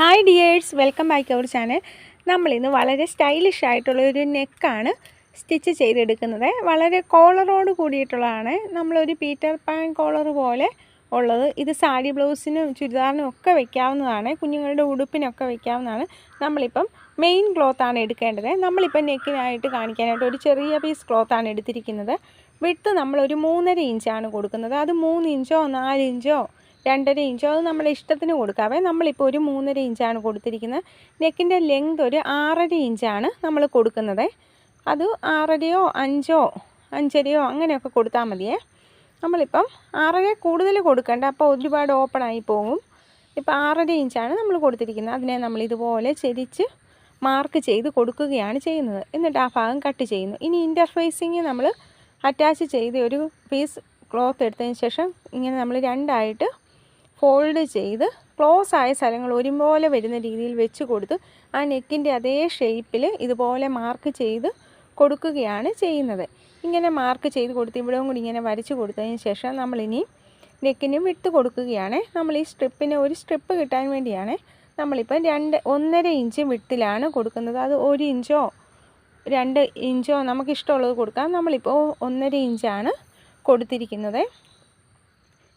Hi dears welcome back our channel നമ്മളിന്ന് വളരെ stylish ആയിട്ടുള്ള ഒരു നെക്കാണ് സ്റ്റിച്ച് ചെയ്തെടുക്കുന്നത്. വളരെ കോളറോട് കൂടിയിട്ടുള്ളതാണ്. നമ്മളൊരു പീറ്റർ പാൻ കോളർ പോലെ ഉള്ളത്. ഇത് സാരി ബ്ലൗസിനും ചുരിദാറിനും ഒക്കെ വെക്കാവുന്നതാണ്. കുഞ്ഞുങ്ങളുടെ ഉടുപ്പിനൊക്കെ വെക്കാവുന്നതാണ്. നമ്മളിപ്പം മെയിൻ ക്ലോത്താണ് എടുക്കേണ്ടത്. നമ്മളിപ്പം നെക്കിനായിട്ട് കാണിക്കാനായിട്ട് ഒരു ചെറിയ പീസ് ക്ലോത്താണ് എടുത്തിരിക്കുന്നത്. വിട്ട് നമ്മളൊരു മൂന്നര ഇഞ്ചാണ് കൊടുക്കുന്നത്. അത് മൂന്ന് ഇഞ്ചോ ഇഞ്ചോ രണ്ടര ഇഞ്ചോ. അത് നമ്മളെ ഇഷ്ടത്തിന് കൊടുക്കാവേ നമ്മളിപ്പോൾ ഒരു മൂന്നര ഇഞ്ചാണ് കൊടുത്തിരിക്കുന്നത്. നെക്കിന്റെ ലെങ്ത് ഒരു ആറര ഇഞ്ചാണ് നമ്മൾ കൊടുക്കുന്നത്. അത് ആറരയോ അഞ്ചോ അഞ്ചരയോ അങ്ങനെയൊക്കെ കൊടുത്താൽ മതിയേ. നമ്മളിപ്പം ആറര കൂടുതൽ കൊടുക്കണ്ട. അപ്പോൾ ഒരുപാട് ഓപ്പൺ ആയി പോകും. ഇപ്പോൾ ആറര ഇഞ്ചാണ് നമ്മൾ കൊടുത്തിരിക്കുന്നത്. അതിനെ നമ്മൾ ഇതുപോലെ ചെരിച്ച് മാർക്ക് ചെയ്ത് കൊടുക്കുകയാണ് ചെയ്യുന്നത്. എന്നിട്ട് ആ ഭാഗം കട്ട് ചെയ്യുന്നു. ഇനി ഇന്റർഫേസിങ് നമ്മൾ അറ്റാച്ച് ചെയ്ത് ഒരു പീസ് ക്ലോത്ത് എടുത്തതിന് ശേഷം ഇങ്ങനെ നമ്മൾ രണ്ടായിട്ട് ഫോൾഡ് ചെയ്ത് ക്ലോസ് ആയ സ്ഥലങ്ങൾ ഒരുപോലെ വരുന്ന രീതിയിൽ വെച്ച് കൊടുത്ത് ആ നെക്കിന്റെ അതേ ഷേപ്പിൽ ഇതുപോലെ മാർക്ക് ചെയ്ത് കൊടുക്കുകയാണ് ചെയ്യുന്നത്. ഇങ്ങനെ മാർക്ക് ചെയ്ത് കൊടുത്ത് ഇവിടെയും കൂടി ഇങ്ങനെ വരച്ച് കൊടുത്തതിന് ശേഷം നമ്മളിനി നെക്കിന് വിട്ട് കൊടുക്കുകയാണ്. നമ്മൾ ഈ സ്ട്രിപ്പിന് ഒരു സ്ട്രിപ്പ് കിട്ടാൻ വേണ്ടിയാണ് നമ്മളിപ്പം രണ്ട് ഒന്നര ഇഞ്ച് വിട്ടിലാണ് കൊടുക്കുന്നത്. അത് ഒരു ഇഞ്ചോ രണ്ട് ഇഞ്ചോ നമുക്ക് ഇഷ്ടമുള്ളത് കൊടുക്കാം. നമ്മളിപ്പോൾ ഒന്നര ഇഞ്ചാണ് കൊടുത്തിരിക്കുന്നത്.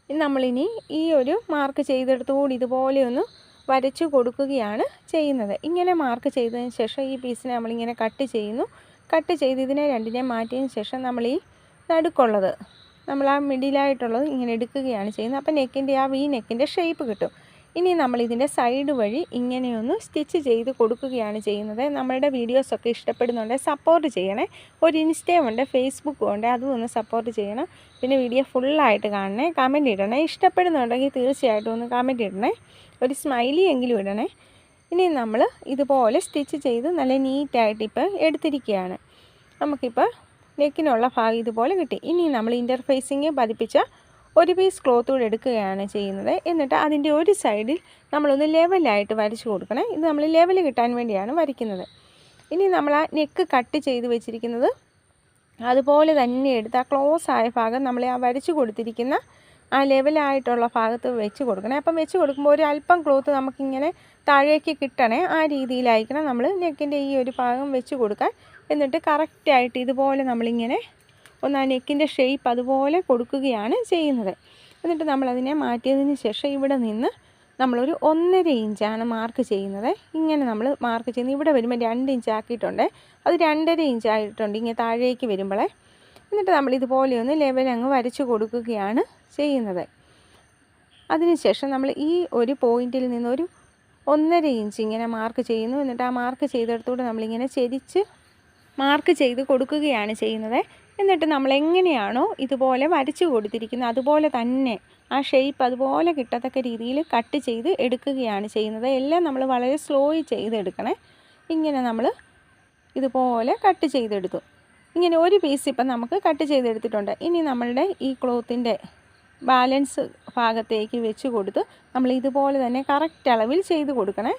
നമ്മളിനി ഈ ഒരു മാർക്ക് ചെയ്തെടുത്തുകൂടി ഇതുപോലെ ഒന്ന് വരച്ചു കൊടുക്കുകയാണ് ചെയ്യുന്നത്. ഇങ്ങനെ മാർക്ക് ചെയ്തതിന് ശേഷം ഈ പീസിനെ നമ്മളിങ്ങനെ കട്ട് ചെയ്യുന്നു. കട്ട് ചെയ്ത് ഇതിനെ രണ്ടിനെ മാറ്റിയതിന് ശേഷം നമ്മൾ ഈ നടുക്കുള്ളത് നമ്മൾ ആ മിഡിലായിട്ടുള്ളത് ഇങ്ങനെ എടുക്കുകയാണ് ചെയ്യുന്നത്. അപ്പോൾ നെക്കിന്റെ ആ വി നെക്കിന്റെ ഷേപ്പ് കിട്ടും. ഇനി നമ്മൾ ഇതിന്റെ സൈഡ് വഴി ഇങ്ങനെയൊന്ന് സ്റ്റിച്ച് ചെയ്ത് കൊടുക്കുകയാണ് ചെയ്യുന്നത്. നമ്മളുടെ വീഡിയോസൊക്കെ ഇഷ്ടപ്പെടുന്നുണ്ട് സപ്പോർട്ട് ചെയ്യണേ. ഒരു ഇൻസ്റ്റയും ഉണ്ട് ഫേസ്ബുക്കും ഉണ്ട് അതും ഒന്ന് സപ്പോർട്ട് ചെയ്യണം. പിന്നെ വീഡിയോ ഫുള്ളായിട്ട് കാണണേ കമന്റ് ഇടണേ. ഇഷ്ടപ്പെടുന്നുണ്ടെങ്കിൽ തീർച്ചയായിട്ടും ഒന്ന് കമന്റ് ഇടണേ. ഒരു സ്മൈലി എങ്കിലും ഇടണേ. ഇനി നമ്മൾ ഇതുപോലെ സ്റ്റിച്ച് ചെയ്ത് നല്ല നീറ്റായിട്ട് ഇപ്പോൾ എടുത്തിരിക്കുകയാണ്. നമുക്കിപ്പോൾ നെക്കിനുള്ള ഭാഗം ഇതുപോലെ കിട്ടി. ഇനി നമ്മൾ ഇന്റർഫേസിങ് പതിപ്പിച്ച ഒരു പീസ് ക്ലോത്ത് കൂടെ എടുക്കുകയാണ് ചെയ്യുന്നത്. എന്നിട്ട് അതിന്റെ ഒരു സൈഡിൽ നമ്മളൊന്ന് ലെവലായിട്ട് വരച്ചു കൊടുക്കണം. ഇത് നമ്മൾ ലെവൽ കിട്ടാൻ വേണ്ടിയാണ് വരയ്ക്കുന്നത്. ഇനി നമ്മൾ ആ നെക്ക് കട്ട് ചെയ്ത് വെച്ചിരിക്കുന്നത് അതുപോലെ തന്നെ എടുത്ത് ആ ക്ലോസ് ആയ ഭാഗം നമ്മൾ ആ വരച്ചു കൊടുത്തിരിക്കുന്ന ആ ലെവലായിട്ടുള്ള ഭാഗത്ത് വെച്ച് കൊടുക്കണം. അപ്പം വെച്ച് കൊടുക്കുമ്പോൾ ഒരു അല്പം ക്ലോത്ത് നമുക്കിങ്ങനെ താഴേക്ക് കിട്ടണേ ആ രീതിയിലായിരിക്കണം നമ്മൾ നെക്കിന്റെ ഈ ഒരു ഭാഗം വെച്ച് കൊടുക്കാൻ. എന്നിട്ട് കറക്റ്റായിട്ട് ഇതുപോലെ നമ്മളിങ്ങനെ ഒന്ന് ആ നെക്കിന്റെ ഷേപ്പ് അതുപോലെ കൊടുക്കുകയാണ് ചെയ്യുന്നത്. എന്നിട്ട് നമ്മളതിനെ മാറ്റിയതിന് ശേഷം ഇവിടെ നിന്ന് നമ്മളൊരു ഒന്നര ഇഞ്ചാണ് മാർക്ക് ചെയ്യുന്നത്. ഇങ്ങനെ നമ്മൾ മാർക്ക് ചെയ്യുന്നത് ഇവിടെ വരുമ്പോൾ രണ്ട് ഇഞ്ച് ആക്കിയിട്ടുണ്ട്. അത് രണ്ടര ഇഞ്ച് ആയിട്ടുണ്ട് ഇങ്ങനെ താഴേക്ക് വരുമ്പോഴേ എന്നിട്ട് നമ്മൾ ഇതുപോലെ ഒന്ന് ലെവൽ അങ്ങ് വരച്ച് കൊടുക്കുകയാണ് ചെയ്യുന്നത്. അതിനുശേഷം നമ്മൾ ഈ ഒരു പോയിന്റിൽ നിന്നൊരു ഒന്നര ഇഞ്ച് ഇങ്ങനെ മാർക്ക് ചെയ്യുന്നു. എന്നിട്ട് ആ മാർക്ക് ചെയ്തെടുത്തുകൂടെ നമ്മളിങ്ങനെ ചെരിച്ച് മാർക്ക് ചെയ്ത് കൊടുക്കുകയാണ് ചെയ്യുന്നത്. എന്നിട്ട് നമ്മൾ എങ്ങനെയാണോ ഇതുപോലെ വരച്ചു കൊടുത്തിരിക്കുന്നത് അതുപോലെ തന്നെ ആ ഷേപ്പ് അതുപോലെ കിട്ടത്തക്ക രീതിയിൽ കട്ട് ചെയ്ത് എടുക്കുകയാണ് ചെയ്യുന്നത്. എല്ലാം നമ്മൾ വളരെ സ്ലോയിൽ ചെയ്തെടുക്കണേ. ഇങ്ങനെ നമ്മൾ ഇതുപോലെ കട്ട് ചെയ്തെടുത്തു. ഇങ്ങനെ ഒരു പീസ് ഇപ്പം നമുക്ക് കട്ട് ചെയ്തെടുത്തിട്ടുണ്ട്. ഇനി നമ്മളുടെ ഈ ക്ലോത്തിന്റെ ബാലൻസ് ഭാഗത്തേക്ക് വെച്ച് കൊടുത്ത് നമ്മൾ ഇതുപോലെ തന്നെ കറക്റ്റ് അളവിൽ ചെയ്ത് കൊടുക്കണേ.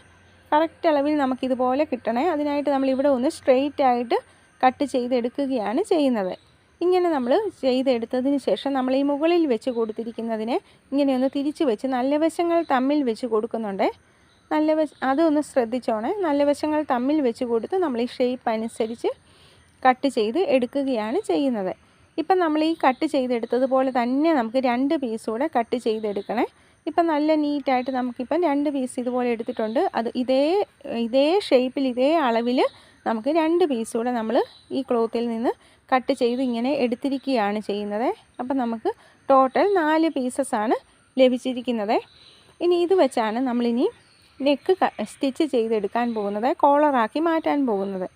കറക്റ്റ് അളവിൽ നമുക്കിതുപോലെ കിട്ടണേ. അതിനായിട്ട് നമ്മൾ ഇവിടെ ഒന്ന് സ്ട്രെയിറ്റ് ആയിട്ട് കട്ട് ചെയ്തെടുക്കുകയാണ് ചെയ്യുന്നത്. ഇങ്ങനെ നമ്മൾ ചെയ്തെടുത്തതിന് ശേഷം നമ്മൾ ഈ മുകളിൽ വെച്ച് കൊടുത്തിരിക്കുന്നതിനെ ഇങ്ങനെയൊന്ന് തിരിച്ച് വെച്ച് നല്ല വശങ്ങൾ തമ്മിൽ വെച്ച് കൊടുക്കുന്നുണ്ട്. നല്ല വശ അതൊന്ന് ശ്രദ്ധിച്ചോണേ. നല്ല വശങ്ങൾ തമ്മിൽ വെച്ച് കൊടുത്ത് നമ്മൾ ഈ ഷേപ്പ് അനുസരിച്ച് കട്ട് ചെയ്ത് എടുക്കുകയാണ് ചെയ്യുന്നത്. ഇപ്പം നമ്മൾ ഈ കട്ട് ചെയ്തെടുത്തതുപോലെ തന്നെ നമുക്ക് രണ്ട് പീസ് കൂടെ കട്ട് ചെയ്തെടുക്കണേ. ഇപ്പം നല്ല നീറ്റായിട്ട് നമുക്കിപ്പം രണ്ട് പീസ് ഇതുപോലെ എടുത്തിട്ടുണ്ട്. അത് ഇതേ ഇതേ ഷേപ്പിൽ ഇതേ അളവിൽ നമുക്ക് രണ്ട് പീസ് കൂടെ നമ്മൾ ഈ ക്ലോത്തിൽ നിന്ന് കട്ട് ചെയ്ത് ഇങ്ങനെ എടുത്തിരിക്കുകയാണ് ചെയ്യുന്നത്. അപ്പം നമുക്ക് ടോട്ടൽ നാല് പീസസ് ആണ് ലഭിച്ചിരിക്കുന്നത്. ഇനി ഇത് വെച്ചാണ് നമ്മളിനി നെക്ക് സ്റ്റിച്ച് ചെയ്തെടുക്കാൻ പോകുന്നത്. കോളറാക്കി മാറ്റാൻ പോകുന്നത്.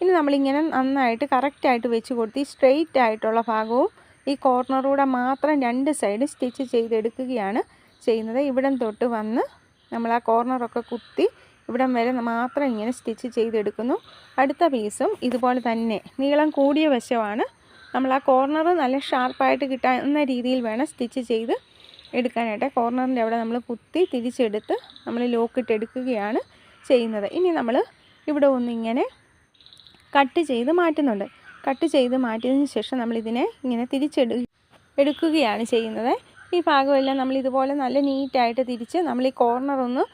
ഇനി നമ്മളിങ്ങനെ നന്നായിട്ട് കറക്റ്റായിട്ട് വെച്ച് കൊടുത്ത് ഈ സ്ട്രെയിറ്റ് ആയിട്ടുള്ള ഭാഗവും ഈ കോർണറൂടെ മാത്രം രണ്ട് സൈഡ് സ്റ്റിച്ച് ചെയ്തെടുക്കുകയാണ് ചെയ്യുന്നത്. ഇവിടം തൊട്ട് വന്ന് നമ്മൾ ആ കോർണറൊക്കെ കുത്തി ഇവിടം വരെ മാത്രം ഇങ്ങനെ സ്റ്റിച്ച് ചെയ്തെടുക്കുന്നു. അടുത്ത പീസും ഇതുപോലെ തന്നെ നീളം കൂടിയ വശമാണ്. നമ്മൾ ആ കോർണർ നല്ല ഷാർപ്പായിട്ട് കിട്ടാവുന്ന രീതിയിൽ വേണം സ്റ്റിച്ച് ചെയ്ത് എടുക്കാനായിട്ട്. കോർണറിന്റെ അവിടെ നമ്മൾ കുത്തി തിരിച്ചെടുത്ത് നമ്മൾ ലോക്കിട്ട് എടുക്കുകയാണ് ചെയ്യുന്നത്. ഇനി നമ്മൾ ഇവിടെ ഒന്നിങ്ങനെ കട്ട് ചെയ്ത് മാറ്റുന്നുണ്ട്. കട്ട് ചെയ്ത് മാറ്റിയതിന് ശേഷം നമ്മളിതിനെ ഇങ്ങനെ തിരിച്ചെടു എടുക്കുകയാണ് ചെയ്യുന്നത്. ഈ ഭാഗമെല്ലാം നമ്മൾ ഇതുപോലെ നല്ല നീറ്റായിട്ട് തിരിച്ച് നമ്മൾ ഈ കോർണർ ഒന്ന്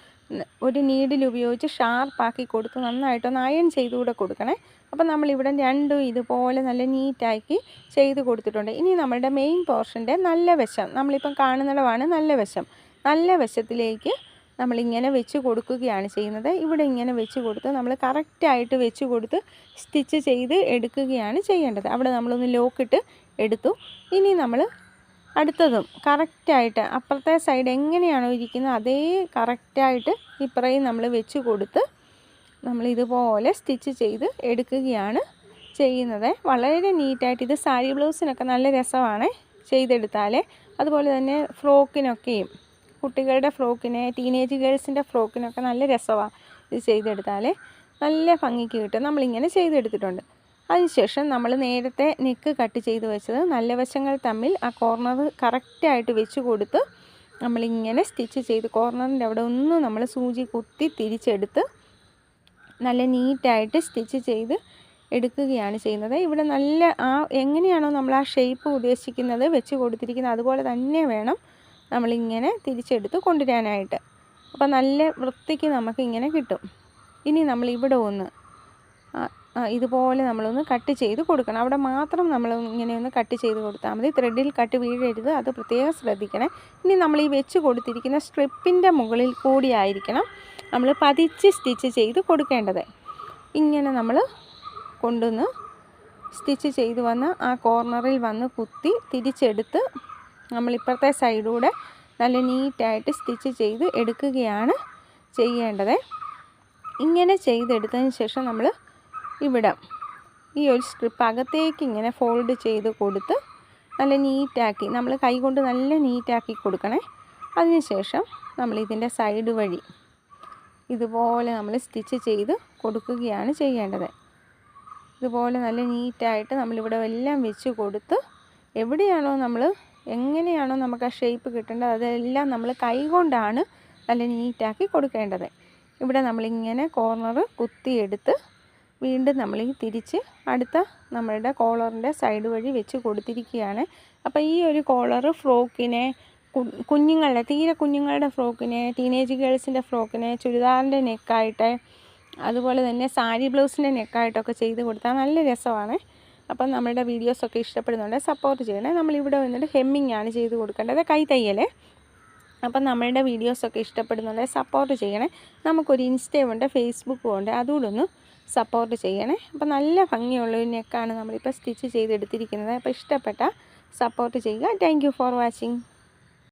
ഒരു നീഡിൽ ഉപയോഗിച്ച് ഷാർപ്പാക്കി കൊടുത്ത് നന്നായിട്ടൊന്ന് അയൺ ചെയ്തുകൂടെ കൊടുക്കണേ. അപ്പം നമ്മളിവിടെ രണ്ടും ഇതുപോലെ നല്ല നീറ്റാക്കി ചെയ്ത് കൊടുത്തിട്ടുണ്ട്. ഇനി നമ്മളുടെ മെയിൻ പോർഷന്റെ നല്ല വശം. നമ്മളിപ്പം കാണുന്നിടമാണ് നല്ല വശം. നല്ല വശത്തിലേക്ക് നമ്മളിങ്ങനെ വെച്ച് കൊടുക്കുകയാണ് ചെയ്യുന്നത്. ഇവിടെ ഇങ്ങനെ വെച്ച് കൊടുത്ത് നമ്മൾ കറക്റ്റായിട്ട് വെച്ച് കൊടുത്ത് സ്റ്റിച്ച് ചെയ്ത് എടുക്കുകയാണ് ചെയ്യേണ്ടത്. അവിടെ നമ്മളൊന്ന് ലോക്കിട്ട് എടുത്തു. ഇനി നമ്മൾ അടുത്തതും കറക്റ്റായിട്ട് അപ്പുറത്തെ സൈഡ് എങ്ങനെയാണോ ഇരിക്കുന്നത് അതേ കറക്റ്റായിട്ട് ഇപ്പറയും നമ്മൾ വെച്ച് കൊടുത്ത് നമ്മൾ ഇതുപോലെ സ്റ്റിച്ച് ചെയ്ത് എടുക്കുകയാണ് ചെയ്യുന്നത്. വളരെ നീറ്റായിട്ട് ഇത് സാരി ബ്ലൗസിനൊക്കെ നല്ല രസമാണ് ചെയ്തെടുത്താൽ അതുപോലെ തന്നെ ഫ്രോക്കിനൊക്കെയും കുട്ടികളുടെ ഫ്രോക്കിന് ടീനേജ് ഗേൾസിന്റെ ഫ്രോക്കിനൊക്കെ നല്ല രസമാണ് ഇത് ചെയ്തെടുത്താൽ നല്ല ഭംഗിക്ക് കിട്ടും. നമ്മളിങ്ങനെ ചെയ്തെടുത്തിട്ടുണ്ട്. അതിനുശേഷം നമ്മൾ നേരത്തെ നെക്ക് കട്ട് ചെയ്ത് വെച്ചത് നല്ല വശങ്ങൾ തമ്മിൽ ആ കോർണർ കറക്റ്റായിട്ട് വെച്ച് കൊടുത്ത് നമ്മളിങ്ങനെ സ്റ്റിച്ച് ചെയ്ത് കോർണറിന്റെ അവിടെ ഒന്ന് നമ്മൾ സൂചി കുത്തി തിരിച്ചെടുത്ത് നല്ല നീറ്റായിട്ട് സ്റ്റിച്ച് ചെയ്ത് എടുക്കുകയാണ് ചെയ്യുന്നത്. ഇവിടെ നല്ല ആ എങ്ങനെയാണോ നമ്മൾ ആ ഷേപ്പ് ഉദ്ദേശിക്കുന്നത് വെച്ച് കൊടുത്തിരിക്കുന്നത് അതുപോലെ തന്നെ വേണം നമ്മളിങ്ങനെ തിരിച്ചെടുത്ത് കൊണ്ടുവരാനായിട്ട്. അപ്പോൾ നല്ല വൃത്തിക്ക് നമുക്കിങ്ങനെ കിട്ടും. ഇനി നമ്മൾ ഇവിടെ ഒന്ന് ഇതുപോലെ നമ്മളൊന്ന് കട്ട് ചെയ്ത് കൊടുക്കണം. അവിടെ മാത്രം നമ്മൾ ഇങ്ങനെ ഒന്ന് കട്ട് ചെയ്ത് കൊടുത്താൽ മതി. ത്രെഡിൽ കട്ട് വീഴരുത്. അത് പ്രത്യേകം ശ്രദ്ധിക്കണേ. ഇനി നമ്മൾ ഈ വെച്ച് കൊടുത്തിരിക്കുന്ന സ്ട്രിപ്പിന്റെ മുകളിൽ കൂടിയായിരിക്കണം നമ്മൾ പതിച്ച് സ്റ്റിച്ച് ചെയ്ത് കൊടുക്കേണ്ടത്. ഇങ്ങനെ നമ്മൾ കൊണ്ടുവന്ന് സ്റ്റിച്ച് ചെയ്ത് വന്ന് ആ കോർണറിൽ വന്ന് കുത്തി തിരിച്ചെടുത്ത് നമ്മളിപ്പുറത്തെ സൈഡിലൂടെ നല്ല നീറ്റായിട്ട് സ്റ്റിച്ച് ചെയ്ത് എടുക്കുകയാണ് ചെയ്യേണ്ടത്. ഇങ്ങനെ ചെയ്തെടുത്തതിന് ശേഷം നമ്മൾ ഇവിടെ. ഈ ഒരു സ്ട്രിപ്പ് അകത്തേക്ക് ഇങ്ങനെ ഫോൾഡ് ചെയ്ത് കൊടുത്ത് നല്ല നീറ്റാക്കി നമ്മൾ കൈകൊണ്ട് നല്ല നീറ്റാക്കി കൊടുക്കണേ. അതിനുശേഷം നമ്മൾ ഇതിന്റെ സൈഡ് വഴി ഇതുപോലെ നമ്മൾ സ്റ്റിച്ച് ചെയ്ത് കൊടുക്കുകയാണ് ചെയ്യേണ്ടത്. ഇതുപോലെ നല്ല നീറ്റായിട്ട് നമ്മളിവിടെ എല്ലാം വെച്ച് കൊടുത്ത് എവിടെയാണോ നമ്മൾ എങ്ങനെയാണോ നമുക്ക് ആ ഷേപ്പ് കിട്ടേണ്ടത് അതെല്ലാം നമ്മൾ കൈകൊണ്ടാണ് നല്ല നീറ്റാക്കി കൊടുക്കേണ്ടത്. ഇവിടെ നമ്മളിങ്ങനെ കോർണർ കുത്തിയെടുത്ത് വീണ്ടും നമ്മൾ ഈ തിരിച്ച് അടുത്ത നമ്മളുടെ കോളറിന്റെ സൈഡ് വഴി വെച്ച് കൊടുത്തിരിക്കുകയാണ്. അപ്പോൾ ഈ ഒരു കോളർ ഫ്രോക്കിനെ കുഞ്ഞുങ്ങളുടെ തീരെ കുഞ്ഞുങ്ങളുടെ ഫ്രോക്കിനെ ടീനേജ് ഗേൾസിന്റെ ഫ്രോക്കിനെ ചുരിദാറിന്റെ നെക്കായിട്ട് അതുപോലെ തന്നെ സാരി ബ്ലൗസിന്റെ നെക്കായിട്ടൊക്കെ ചെയ്ത് കൊടുത്താൽ നല്ല രസമാണ്. അപ്പം നമ്മുടെ വീഡിയോസൊക്കെ ഇഷ്ടപ്പെടുന്നുണ്ട് സപ്പോർട്ട് ചെയ്യണേ. നമ്മളിവിടെ വന്നിട്ട് ഹെമ്മിങ് ആണ് ചെയ്ത് കൊടുക്കേണ്ടത് കൈ തയ്യൽ. അപ്പം നമ്മളുടെ വീഡിയോസൊക്കെ ഇഷ്ടപ്പെടുന്നുണ്ട് സപ്പോർട്ട് ചെയ്യണേ. നമുക്കൊരു ഇൻസ്റ്റയും ഉണ്ട് ഫേസ്ബുക്കും ഉണ്ട് അതുകൂടെ സപ്പോർട്ട് ചെയ്യണേ. അപ്പം നല്ല ഭംഗിയുള്ള ഒരു നെക്കാണ് നമ്മളിപ്പോൾ സ്റ്റിച്ച് ചെയ്തെടുത്തിരിക്കുന്നത്. അപ്പോൾ ഇഷ്ടപ്പെട്ട സപ്പോർട്ട് ചെയ്യുക. Thank for watching